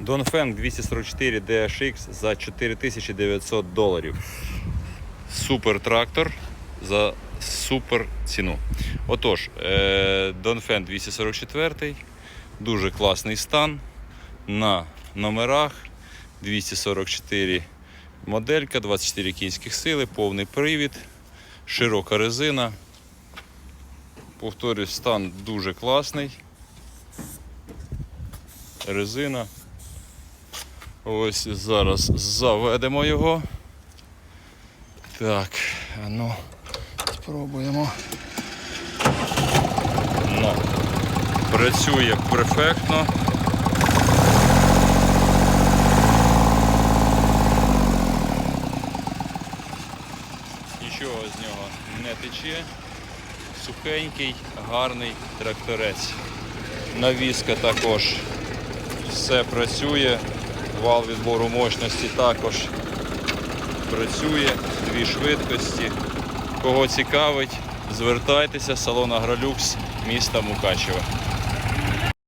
Dongfeng 244 DHX за 4900 доларів. Супер трактор за супер ціну. Отож, е, Dongfeng 244, дуже класний стан. На номерах 244 моделька, 24 кінських сили, повний привід, широка резина. Повторюсь, стан дуже класний. Резина. Ось зараз заведемо його. Так, ну, спробуємо. Ну, працює перфектно. Нічого з нього не тече. Сухенький, гарний тракторець. Навіска також все працює. Вал відбору мощності також працює. Дві швидкості. Кого цікавить, звертайтеся, салон Агролюкс міста Мукачева.